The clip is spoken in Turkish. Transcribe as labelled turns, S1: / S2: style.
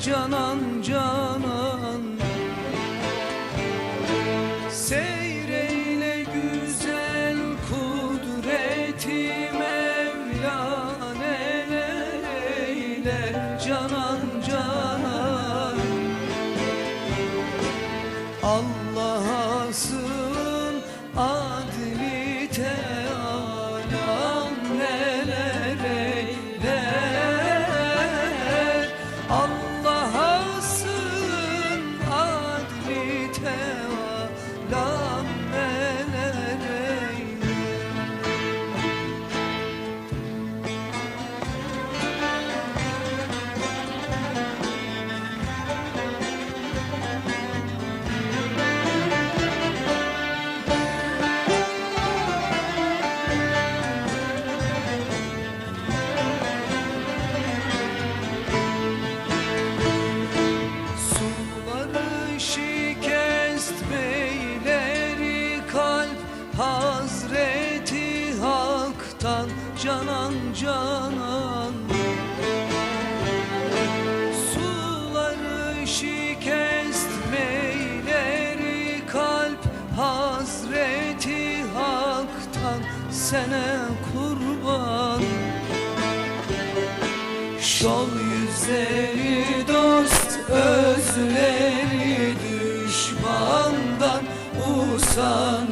S1: canan canan. Seyreyle güzel kudreti Mevlan eyle canan canan. Allah'a sığın Allah Hazreti Hak'tan canan canan. Suları şikest meyleri kalp. Hazreti Hak'tan sene kurban. Şol yüzleri dost özleri düşmandan usanır